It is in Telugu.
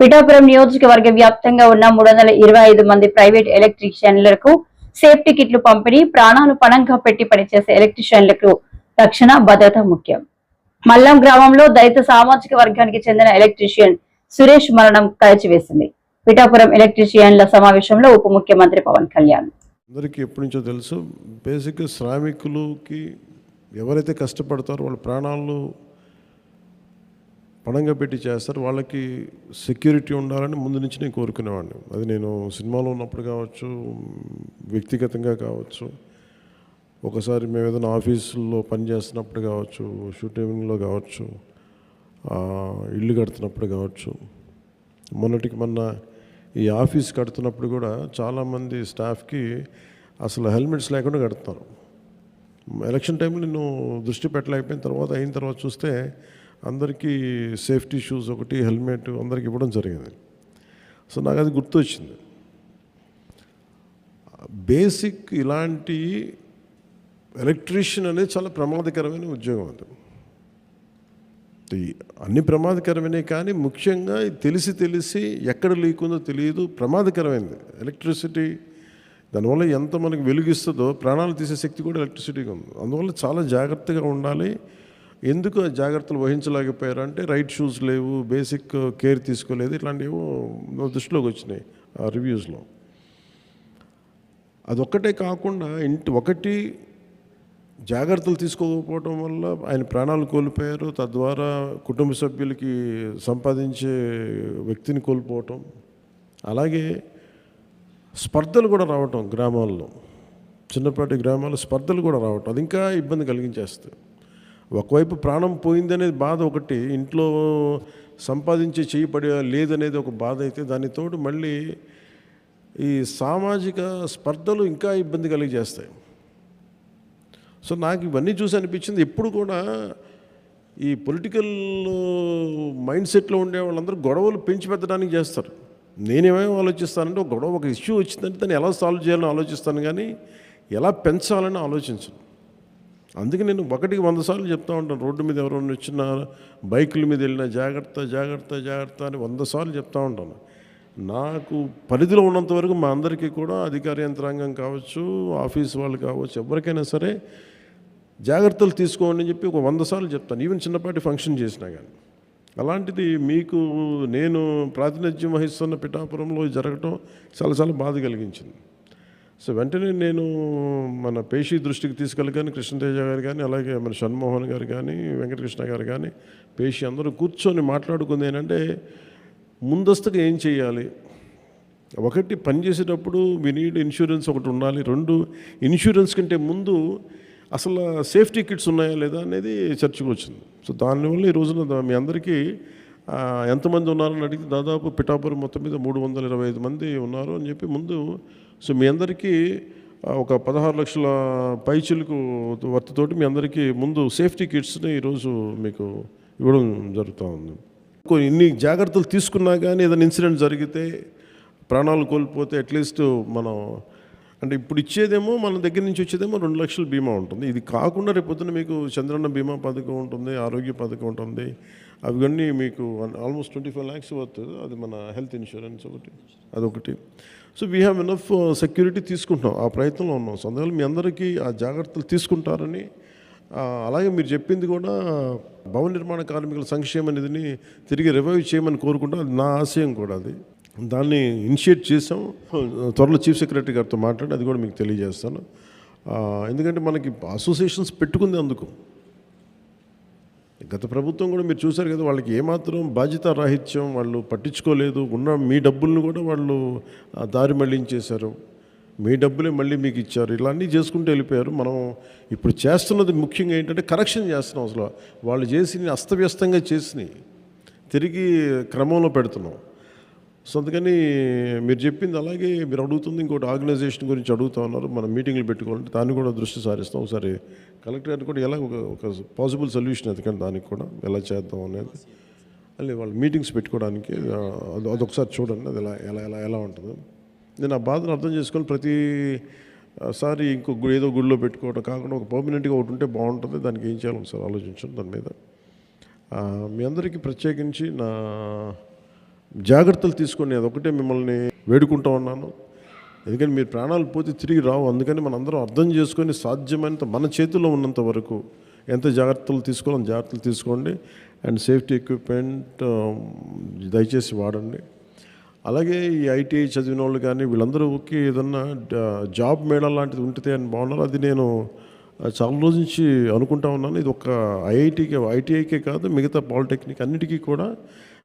పిఠాపురం నియోజకవర్గ వ్యాప్తంగా ఉన్న మూడు వందల ఇరవై ఐదు మంది ప్రైవేట్ ఎలక్ట్రీషియన్లకు సేఫ్టీ కిట్లు పంపిణీ ప్రాణాలు పణంగా పెట్టి పనిచేసే ఎలక్ట్రీషియన్లకు రక్షణ భద్రత ముఖ్యం. మల్లం గ్రామంలో దళిత సామాజిక వర్గానికి చెందిన ఎలక్ట్రీషియన్ సురేష్ మరణం కలిచివేసింది. పిఠాపురం ఎలక్ట్రీషియన్ల సమావేశంలో ఉప ముఖ్యమంత్రి పవన్ కళ్యాణ్. అందరికీ ఎప్పటి నుంచో తెలుసు బేసిక్ శ్రామికులకి ఎవరైతే కష్టపడతారో వాళ్ళ ప్రాణాలను పణంగా పెట్టి చేస్తారు. వాళ్ళకి సెక్యూరిటీ ఉండాలని ముందు నుంచి నేను కోరుకునేవాడిని. అది నేను సినిమాలో ఉన్నప్పుడు కావచ్చు వ్యక్తిగతంగా కావచ్చు ఒకసారి మేము ఏదైనా ఆఫీసుల్లో పనిచేస్తున్నప్పుడు కావచ్చు షూటింగ్లో కావచ్చు ఇల్లు కడుతున్నప్పుడు కావచ్చు మొన్నటికి మొన్న ఈ ఆఫీస్ కడుతున్నప్పుడు కూడా చాలామంది స్టాఫ్కి అసలు హెల్మెట్స్ లేకుండా కడుతున్నారు. ఎలక్షన్ టైంలో నేను దృష్టి పెట్టలేకపోయిన తర్వాత అయిన తర్వాత చూస్తే అందరికీ సేఫ్టీ షూస్ ఒకటి హెల్మెట్ అందరికి ఇవ్వడం జరిగింది. సో నాకు అది గుర్తొచ్చింది. బేసిక్ ఇలాంటి ఎలక్ట్రీషియన్ అనేది చాలా ప్రమాదకరమైన ఉద్యోగం అది. అన్ని ప్రమాదకరమైనవి కానీ ముఖ్యంగా తెలిసి తెలిసి ఎక్కడ లీక్ ఉందో తెలియదు ప్రమాదకరమైనది ఎలక్ట్రిసిటీ దానివల్ల ఎంత మనకు వెలుగిస్తుందో ప్రాణాలు తీసే శక్తి కూడా ఎలక్ట్రిసిటీకి ఉంది. అందువల్ల చాలా జాగ్రత్తగా ఉండాలి. ఎందుకు జాగ్రత్తలు వహించలేకపోయారు అంటే రైట్ షూస్ లేవు బేసిక్ కేర్ తీసుకోలేదు ఇట్లాంటివి దృష్టిలోకి వచ్చినాయి ఆ రివ్యూస్లో. అదొక్కటే కాకుండా ఇంటి ఒకటి జాగ్రత్తలు తీసుకోకపోవడం వల్ల ఆయన ప్రాణాలు కోల్పోయారు తద్వారా కుటుంబ సభ్యులకి సంపాదించే వ్యక్తిని కోల్పోవటం. అలాగే స్పర్ధలు కూడా రావటం గ్రామాల్లో చిన్నపాటి గ్రామాల్లో స్పర్ధలు కూడా రావటం అది ఇంకా ఇబ్బంది కలిగించేస్తాయి ఒకవైపు ప్రాణం పోయిందనేది బాధ ఒకటి ఇంట్లో సంపాదించే చేయబడి లేదనేది ఒక బాధ అయితే దానితోడు మళ్ళీ ఈ సామాజిక స్పర్ధలు ఇంకా ఇబ్బంది కలిగజేస్తాయి సో నాకు ఇవన్నీ చూసి అనిపించింది. ఎప్పుడు కూడా ఈ పొలిటికల్ మైండ్ సెట్లో ఉండే వాళ్ళందరూ గొడవలు పెంచి పెట్టడానికి చేస్తారు. నేనేమేమి ఆలోచిస్తానంటే ఒక గొడవ ఒక ఇష్యూ వచ్చిందంటే దాన్ని ఎలా సాల్వ్ చేయాలని ఆలోచిస్తాను కానీ ఎలా పెంచాలని ఆలోచించను. అందుకే నేను ఒకటికి వంద సార్లు చెప్తా ఉంటాను రోడ్డు మీద ఎవరైనా వచ్చిన బైకుల మీద వెళ్ళినా జాగ్రత్త జాగ్రత్త జాగ్రత్త అని వంద సార్లు చెప్తా ఉంటాను. నాకు పరిధిలో ఉన్నంత వరకు మా అందరికీ కూడా అధికార యంత్రాంగం కావచ్చు ఆఫీస్ వాళ్ళు కావచ్చు ఎవరికైనా సరే జాగ్రత్తలు తీసుకోండి అని చెప్పి ఒక వంద సార్లు చెప్తాను. ఈవెన్ చిన్నపాటి ఫంక్షన్ చేసినా కానీ అలాంటిది మీకు నేను ప్రాతినిధ్యం వహిస్తున్న పిఠాపురంలో జరగటం చాలా చాలా బాధ కలిగించింది. సో వెంటనే నేను మన పేషి దృష్టికి తీసుకెళ్ళగానే కృష్ణతేజ గారు కానీ అలాగే మన షణ్మోహన్ గారు కానీ వెంకటకృష్ణ గారు కానీ పేషి అందరూ కూర్చొని మాట్లాడుకుంది ఏంటంటే ముందస్తుగా ఏం చేయాలి ఒకటి పని చేసేటప్పుడు వి నీడ్ ఇన్సూరెన్స్ ఒకటి ఉండాలి. రెండు ఇన్సూరెన్స్ కంటే ముందు అసలు సేఫ్టీ కిట్స్ ఉన్నాయా లేదా అనేది చర్చకు వచ్చింది. సో దానివల్ల ఈ రోజున మీ అందరికీ ఎంతమంది ఉన్నారని అడిగితే దాదాపు పిఠాపురం మొత్తం మీద మూడు వందల ఇరవై ఐదు మంది ఉన్నారు అని చెప్పి ముందు సో మీ అందరికీ ఒక పదహారు లక్షల పైచిలకు వర్తతోటి మీ అందరికీ ముందు సేఫ్టీ కిట్స్ని ఈరోజు మీకు ఇవ్వడం జరుగుతూ ఉంది. కొన్ని ఇన్ని జాగ్రత్తలు తీసుకున్నా కానీ ఏదైనా ఇన్సిడెంట్ జరిగితే ప్రాణాలు కోల్పోతే అట్లీస్ట్ మనం అంటే ఇప్పుడు ఇచ్చేదేమో మన దగ్గర నుంచి వచ్చేదేమో రెండు లక్షల బీమా ఉంటుంది. ఇది కాకుండా రేపొద్దున మీకు చంద్రన్న బీమా పథకం ఉంటుంది ఆరోగ్య పథకం ఉంటుంది అవన్నీ మీకు ఆల్మోస్ట్ ట్వంటీ ఫైవ్ ల్యాక్స్ వస్తుంది అది మన హెల్త్ ఇన్సూరెన్స్ ఒకటి. అదొకటి. So we have enough security తీసుకుంటున్నాం. ఆ ప్రయత్నంలో ఉన్నాం. సో అందువల్ల మీ అందరికీ ఆ జాగ్రత్తలు తీసుకుంటారని అలాగే మీరు చెప్పింది కూడా భవన నిర్మాణ కార్మికుల సంక్షేమ నిధిని తిరిగి రివైవ్ చేయమని కోరుకుంటా అది నా ఆశయం కూడా అది. దాన్ని ఇనిషియేట్ చేసాం త్వరలో చీఫ్ సెక్రటరీ గారితో మాట్లాడి అది కూడా మీకు తెలియజేస్తాను. ఎందుకంటే మనకి అసోసియేషన్స్ పెట్టుకుంది అందుకు. గత ప్రభుత్వం కూడా మీరు చూశారు కదా వాళ్ళకి ఏమాత్రం బాధ్యత రాహిత్యం వాళ్ళు పట్టించుకోలేదు. ఉన్న మీ డబ్బులను కూడా వాళ్ళు దారి మళ్ళించేశారు. మీ డబ్బులే మళ్ళీ మీకు ఇచ్చారు. ఇలాన్నీ చేసుకుంటూ వెళ్ళిపోయారు. మనం ఇప్పుడు చేస్తున్నది ముఖ్యంగా ఏంటంటే కరెక్షన్ చేస్తున్నాం అసలు. వాళ్ళు చేసి అస్తవ్యస్తంగా చేసినాయి తిరిగి క్రమంలో పెడుతున్నాం. సో అందుకని మీరు చెప్పింది అలాగే మీరు అడుగుతుంది ఇంకోటి ఆర్గనైజేషన్ గురించి అడుగుతా ఉన్నారు. మనం మీటింగ్లు పెట్టుకోవాలంటే దాన్ని కూడా దృష్టి సారిస్తాం. ఒకసారి కలెక్టర్ గారిని కూడా ఎలా ఒక ఒక పాసిబుల్ సొల్యూషన్ ఎతకండి దానికి కూడా ఎలా చేద్దాం అనేది. అదే వాళ్ళు మీటింగ్స్ పెట్టుకోవడానికి అది అదొకసారి చూడండి అది ఎలా ఎలా ఎలా ఎలా ఉంటుందో. నేను ఆ బాధను అర్థం చేసుకొని ప్రతి సారి ఇంకో ఏదో గుడిలో పెట్టుకోవడం కాకుండా ఒక పర్మనెంట్గా ఒకటి ఉంటే బాగుంటుంది. దానికి ఏం చేయాలి ఒకసారి ఆలోచించండి దాని మీద. మీ అందరికీ ప్రత్యేకించి నా జాగ్రత్తలు తీసుకోండి అదొకటే మిమ్మల్ని వేడుకుంటా ఉన్నాను. ఎందుకంటే మీరు ప్రాణాలు పోతే తిరిగి రావు. అందుకని మనందరం అర్థం చేసుకొని సాధ్యమైనంత మన చేతిలో ఉన్నంత వరకు ఎంత జాగ్రత్తలు తీసుకోవాలని జాగ్రత్తలు తీసుకోండి. అండ్ సేఫ్టీ ఎక్విప్మెంట్ దయచేసి వాడండి. అలాగే ఈ ఐటీఐ చదివిన వాళ్ళు కానీ వీళ్ళందరూకి ఏదన్నా జాబ్ మేళా లాంటిది ఉంటుంది అని బాగున్నారు అది నేను చాలా రోజు నుంచి అనుకుంటా ఉన్నాను. ఇది ఒక ఐఐటీకే ఐటీఐకే కాదు మిగతా పాలిటెక్నిక్ అన్నిటికీ కూడా